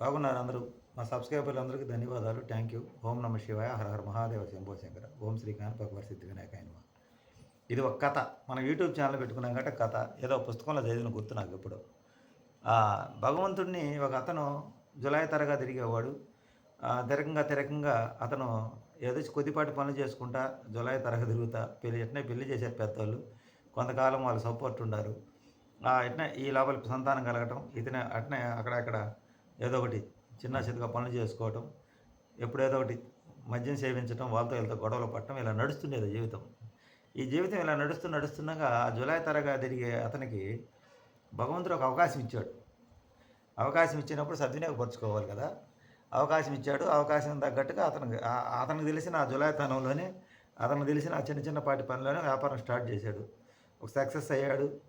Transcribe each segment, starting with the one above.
బాగున్నారు అందరూ. మా సబ్స్క్రైబర్లు అందరికీ ధన్యవాదాలు. థ్యాంక్ యూ ఓం నమ శివాయ. హర హర మహాదేవ శంభోశంకర ఓం శ్రీకాంత్ భగవత్ సిద్ధి వినాయక ఇది ఒక కథ. మనం యూట్యూబ్ ఛానల్ పెట్టుకున్నాం కాబట్టి కథ. ఏదో పుస్తకంలో చదివిన గుర్తు నాకు ఇప్పుడు. భగవంతుడిని ఒక అతను జులాయి తరగా తిరిగేవాడు ఆ, తిరగంగా తిరగంగా అతను ఏదో కొద్దిపాటి పనులు చేసుకుంటా జులాయి తరగా తిరుగుతా. పెళ్ళి ఎట్నే పెళ్ళి చేశారు పెద్దవాళ్ళు కొంతకాలం వాళ్ళు సపోర్ట్ ఉండారు. ఆ, ఎట్నే ఈ లోపల సంతానం కలగటం. ఇతనే అట్నే అక్కడక్కడ ఏదో ఒకటి చిన్న చితగా పనులు చేసుకోవటం ఎప్పుడేదో ఒకటి మద్యం సేవించడం వాళ్ళతో వీళ్ళతో గొడవలు పట్టడం ఇలా నడుస్తుండేది జీవితం. ఈ జీవితం ఇలా నడుస్తూ నడుస్తుండగా ఆ జులై తరగా తిరిగే అతనికి భగవంతుడు ఒక అవకాశం ఇచ్చాడు. అవకాశం ఇచ్చినప్పుడు సద్వినియోగపరచుకోవాలి కదా. అవకాశం ఇచ్చాడు. అవకాశం తగ్గట్టుగా అతనికి అతనికి తెలిసిన ఆ జులాయితనంలోనే అతనికి తెలిసిన ఆ చిన్న చిన్నపాటి పనిలోనే వ్యాపారం స్టార్ట్ చేశాడు. ఒక సక్సెస్ అయ్యాడు.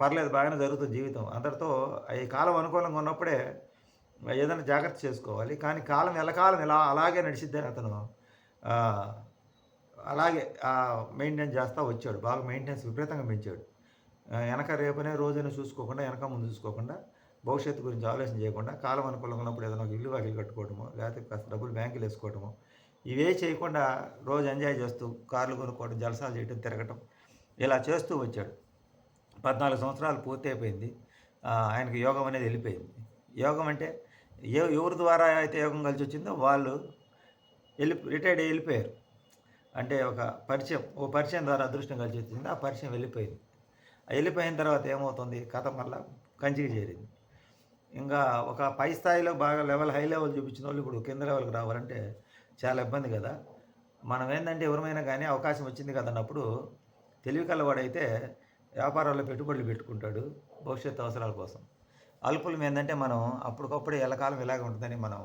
పర్లేదు బాగానే జరుగుతుంది జీవితం. అందరితో ఈ కాలం అనుకూలంగా ఉన్నప్పుడే ఏదైనా జాగ్రత్త చేసుకోవాలి. కానీ కాలం ఎలకాలం ఇలా అలాగే నడిచిద్దని అతను అలాగే మెయింటైన్ చేస్తూ వచ్చాడు. బాగా మెయింటెనెన్స్ విపరీతంగా పెంచాడు. వెనక రేపనే రోజైనా చూసుకోకుండా వెనక ముందు చూసుకోకుండా భవిష్యత్తు గురించి ఆలోచన చేయకుండా కాలం అనుకూలంగా ఉన్నప్పుడు ఏదైనా ఒక ఇల్లు వాకిలు కట్టుకోవటమో లేకపోతే కాస్త డబ్బులు బ్యాంకులు వేసుకోవటమో ఇవే చేయకుండా రోజు ఎంజాయ్ చేస్తూ కార్లు కొనుక్కోవడం జలసాలు చేయటం తిరగటం ఇలా చేస్తూ వచ్చాడు. పద్నాలుగు సంవత్సరాలు పూర్తి అయిపోయింది ఆయనకు ఆయనకి యోగం అనేది వెళ్ళిపోయింది. యోగం అంటే ఏ ఎవరి ద్వారా అయితే యోగం కలిసి వచ్చిందో వాళ్ళు వెళ్ళి రిటైర్డ్ వెళ్ళిపోయారు. అంటే ఒక పరిచయం ఓ పరిచయం ద్వారా అదృష్టం కలిసి వచ్చింది ఆ పరిచయం వెళ్ళిపోయింది. ఆ వెళ్ళిపోయిన తర్వాత ఏమవుతుంది? కథ మళ్ళీ కంచికి చేరింది. ఇంకా ఒక పై స్థాయిలో బాగా లెవెల్ హై లెవెల్ చూపించిన వాళ్ళు ఇప్పుడు కింద లెవెల్కి రావాలంటే చాలా ఇబ్బంది కదా. మనం ఏంటంటే ఎవరిమైనా కానీ అవకాశం వచ్చింది కదా అన్నప్పుడు తెలివి కలవాడైతే వ్యాపారాల్లో పెట్టుబడులు పెట్టుకుంటాడు భవిష్యత్తు అవసరాల కోసం. అల్పులం ఏంటంటే మనం అప్పటికప్పుడే ఎల్లకాలం ఇలాగే ఉంటుందని మనం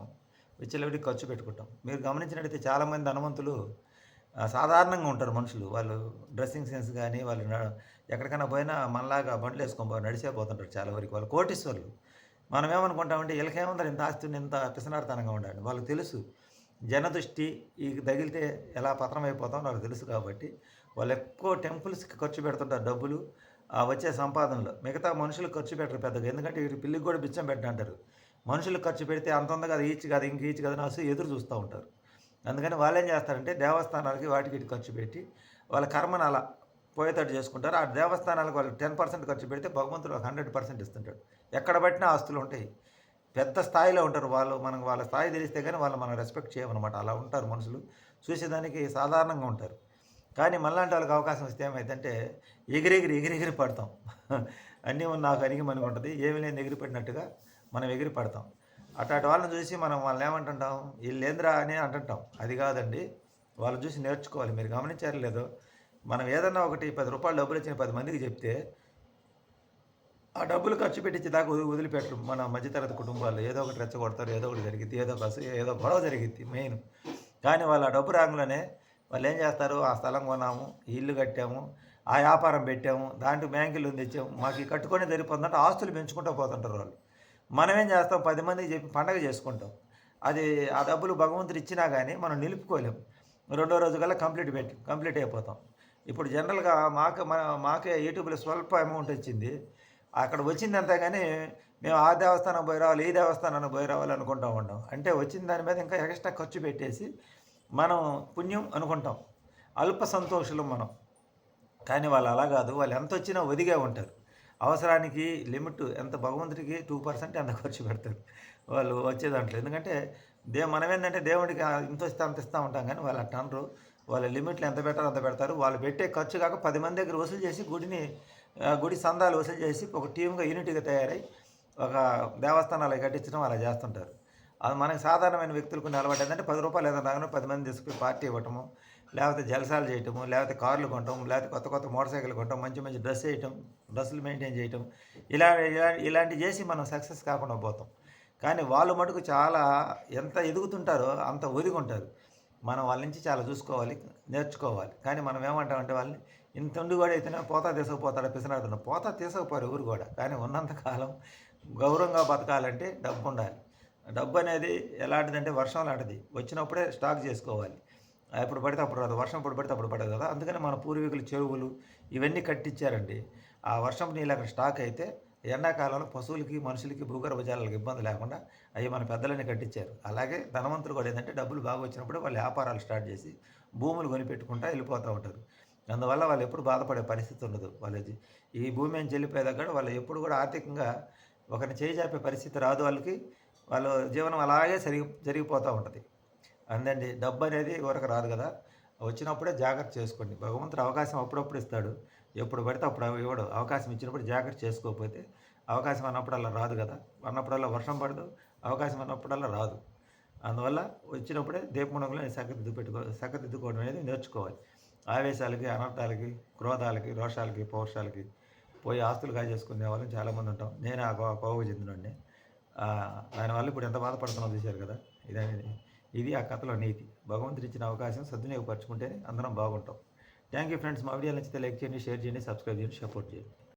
విచ్చలవిడి ఖర్చు పెట్టుకుంటాం. మీరు గమనించినట్టయితే చాలామంది ధనవంతులు సాధారణంగా ఉంటారు మనుషులు. వాళ్ళు డ్రెస్సింగ్ సెన్స్ కానీ వాళ్ళు ఎక్కడికైనా పోయినా మనలాగా బండ్లు వేసుకొని నడిచే పోతుంటారు చాలా వరకు. వాళ్ళు కోటీశ్వరులు. మనం ఏమనుకుంటామంటే వీళ్ళకేముందరు ఇంత ఆస్తి ఇంత పిసనార్థనంగా ఉండండి వాళ్ళకి తెలుసు. జనదృష్టి ఈ తగిలితే ఎలా పతనం అయిపోతాం వాళ్ళకి తెలుసు కాబట్టి వాళ్ళు ఎక్కువ టెంపుల్స్కి ఖర్చు పెడుతుంటారు డబ్బులు. వచ్చే సంపాదనలో. మిగతా మనుషులు ఖర్చు పెట్టరు పెద్దగా. ఎందుకంటే వీరి పిల్లికి కూడా బిచ్చం పెట్టంటారు మనుషులు ఖర్చు పెడితే అంత ఉంది కదా ఈచ్ కదా ఇంక ఈచ్ కదా నాసు ఎదురు చూస్తూ ఉంటారు. అందుకని వాళ్ళు ఏం చేస్తారంటే దేవస్థానాలకి వాటికి ఇటు ఖర్చు పెట్టి వాళ్ళ కర్మను అలా పోయేటట్టు చేసుకుంటారు. ఆ దేవస్థానాలకు వాళ్ళు టెన్ పర్సెంట్ ఖర్చు పెడితే భగవంతుడు ఒక హండ్రెడ్ పర్సెంట్ ఇస్తుంటాడు. ఎక్కడ పట్టినా ఆస్తులు ఉంటాయి. పెద్ద స్థాయిలో ఉంటారు వాళ్ళు. మనకు వాళ్ళ స్థాయి తెలిస్తే కానీ వాళ్ళు మనం రెస్పెక్ట్ చేయమన్నమాట. అలా ఉంటారు మనుషులు. చూసేదానికి సాధారణంగా ఉంటారు. కానీ మనలాంటి వాళ్ళకి అవకాశం వస్తే ఏమైందంటే ఎగిరెగిరి ఎగిరెగిరి పడతాం. అన్నీ ఉన్న నాకు అనిగి మనకు ఉంటుంది. ఏమి లేని ఎగిరి పెట్టినట్టుగా మనం ఎగిరి పడతాం. అట్లాంటి వాళ్ళని చూసి మనం వాళ్ళని ఏమంటుంటాం? వీళ్ళేంద్రా అని అంటుంటాం. అది కాదండి. వాళ్ళు చూసి నేర్చుకోవాలి. మీరు గమనించారు లేదో? మనం ఏదన్నా ఒకటి పది రూపాయలు డబ్బులు ఇచ్చిన పది మందికి చెప్తే ఆ డబ్బులు ఖర్చు పెట్టించి దాకా వదిలి వదిలిపెట్టరు. మన మధ్యతరగతి కుటుంబాలు ఏదో ఒకటి రెచ్చగొడతారు ఏదో ఒకటి జరిగింది ఏదో బస్సు ఏదో గొడవ జరిగింది మెయిన్. కానీ వాళ్ళు ఆ డబ్బు రాగానే వాళ్ళు ఏం చేస్తారు? ఆ స్థలం కొన్నాము ఇల్లు కట్టాము ఆ వ్యాపారం పెట్టాము దాంట్లో బ్యాంకులు తెచ్చాము మాకు కట్టుకొని సరిపోతుందంటే ఆస్తులు పెంచుకుంటూ పోతుంటారు వాళ్ళు. మనం ఏం చేస్తాం? పది మందికి చెప్పి పండగ చేసుకుంటాం. అది ఆ డబ్బులు భగవంతుడు ఇచ్చినా కానీ మనం నిలుపుకోలేము. రెండో రోజు కల్లా కంప్లీట్ పెట్టి కంప్లీట్ అయిపోతాం. ఇప్పుడు జనరల్గా మాకు మన మాకే యూట్యూబ్లో స్వల్ప అమౌంట్ వచ్చింది. అక్కడ వచ్చింది అంతా కానీ మేము ఆ దేవస్థానం పోయి రావాలి ఈ దేవస్థానానికి పోయి రావాలి అనుకుంటూ ఉంటాం అంటే వచ్చిన దాని మీద ఇంకా ఎక్స్ట్రా ఖర్చు పెట్టేసి మనం పుణ్యం అనుకుంటాం. అల్ప సంతోషులు మనం. కానీ వాళ్ళు అలా కాదు. వాళ్ళు ఎంత వచ్చినా ఒదిగా ఉంటారు. అవసరానికి లిమిట్ ఎంత భగవంతుడికి టూ పర్సెంట్ ఎంత ఖర్చు పెడతారు. వాళ్ళు వచ్చే దాంట్లో. ఎందుకంటే దే మనం ఏంటంటే దేవుడికి ఇంత ఇస్తా అంత ఇస్తూ ఉంటాం కానీ వాళ్ళు అట్ట అనరు. వాళ్ళ లిమిట్లు ఎంత పెట్టారో అంత పెడతారు. వాళ్ళు పెట్టే ఖర్చు కాక పది మంది దగ్గర వసూలు చేసి గుడిని గుడి సందాలు వసూలు చేసి ఒక టీమ్గా యూనిట్గా తయారై ఒక దేవస్థానాలు కట్టించడం అలా చేస్తుంటారు. అది మనకి సాధారణమైన వ్యక్తులకు అలవాటు. ఏంటంటే పది రూపాయలు ఏదైనా రాగానే పది మంది తీసుకుని పార్టీ ఇవ్వటము లేకపోతే జలసాలు చేయటము లేకపోతే కార్లు కొనటం లేకపోతే కొత్త కొత్త మోటార్ సైకిల్ కొనటం మంచి మంచి డ్రెస్ వేయటం డ్రెస్సులు మెయింటైన్ చేయటం ఇలా ఇలా ఇలాంటివి చేసి మనం సక్సెస్ కాకుండా పోతాం. కానీ వాళ్ళు మటుకు చాలా ఎంత ఎదుగుతుంటారో అంత ఒదిగుంటారు మనం వాళ్ళ నుంచి చాలా చూసుకోవాలి నేర్చుకోవాలి. కానీ మనం ఏమంటామంటే వాళ్ళని ఇంత ఉండి కూడా అయితేనే పోతా తీసుకుపోతాడు పిసినాడుతున్నా? పోతా తీసుకుపోరు ఎవరు కూడా. కానీ ఉన్నంతకాలం గౌరవంగా బతకాలంటే డబ్బు ఉండాలి. డబ్బు అనేది ఎలాంటిదంటే వర్షం లాంటిది. వచ్చినప్పుడే స్టాక్ చేసుకోవాలి. ఎప్పుడు పడితే అప్పుడు రాదు. వర్షం ఎప్పుడు పడితే అప్పుడు పడదు కదా. అందుకని మన పూర్వీకులు చెరువులు ఇవన్నీ కట్టించారండి. ఆ వర్షం నీళ్ళు అక్కడ స్టాక్ అయితే ఎండాకాలంలో పశువులకి మనుషులకి భూగర్భ జలాలకు ఇబ్బంది లేకుండా అవి మన పెద్దలని కట్టించారు. అలాగే ధనవంతులు కూడా ఏంటంటే డబ్బులు బాగా వచ్చినప్పుడు వాళ్ళు వ్యాపారాలు స్టార్ట్ చేసి భూములు కొనిపెట్టుకుంటా వెళ్ళిపోతూ ఉంటారు. అందువల్ల వాళ్ళు ఎప్పుడు బాధపడే పరిస్థితి ఉండదు వాళ్ళకి ఈ భూమి అని చెల్లిపోయేదాకా వాళ్ళు ఎప్పుడు కూడా ఆర్థికంగా ఒకరిని చేయి పరిస్థితి రాదు వాళ్ళకి. వాళ్ళు జీవనం అలాగే జరిగి జరిగిపోతూ ఉంటుంది. అందండి డబ్బు అనేది ఎవరికి రాదు కదా. వచ్చినప్పుడే జాగ్రత్త చేసుకోండి. భగవంతుడు అవకాశం అప్పుడప్పుడు ఇస్తాడు. ఎప్పుడు పడితే అప్పుడు ఇవ్వడు. అవకాశం ఇచ్చినప్పుడు జాగ్రత్త చేసుకోకపోతే అవకాశం అన్నప్పుడల్లా రాదు కదా. అన్నప్పుడల్లా వర్షం పడదు అవకాశం అన్నప్పుడల్లా రాదు. అందువల్ల వచ్చినప్పుడే దీపముడంలో సక్కదిద్దు పెట్టుకో సక్కదిద్దుకోవడం అనేది నేర్చుకోవాలి. ఆవేశాలకి అనర్థాలకి క్రోధాలకి రోషాలకి పౌరుషాలకి పోయి ఆస్తులు కాజేసుకునే వాళ్ళని చాలామంది ఉంటాం. నేను ఆ కోవకు చెందినండి దానివల్ల ఇప్పుడు ఎంత బాధపడుతున్నాం చూశారు కదా? ఇదే ఇది ఆ కథలో నీతి. భగవంతుడు ఇచ్చిన అవకాశం సద్వినియోగపరచుకుంటేనే అందరం బాగుంటాం. థ్యాంక్ యూ ఫ్రెండ్స్ మా వీడియో నచ్చితే లైక్ చేయండి షేర్ చేయండి సబ్స్క్రైబ్ చేయండి సపోర్ట్ చేయండి.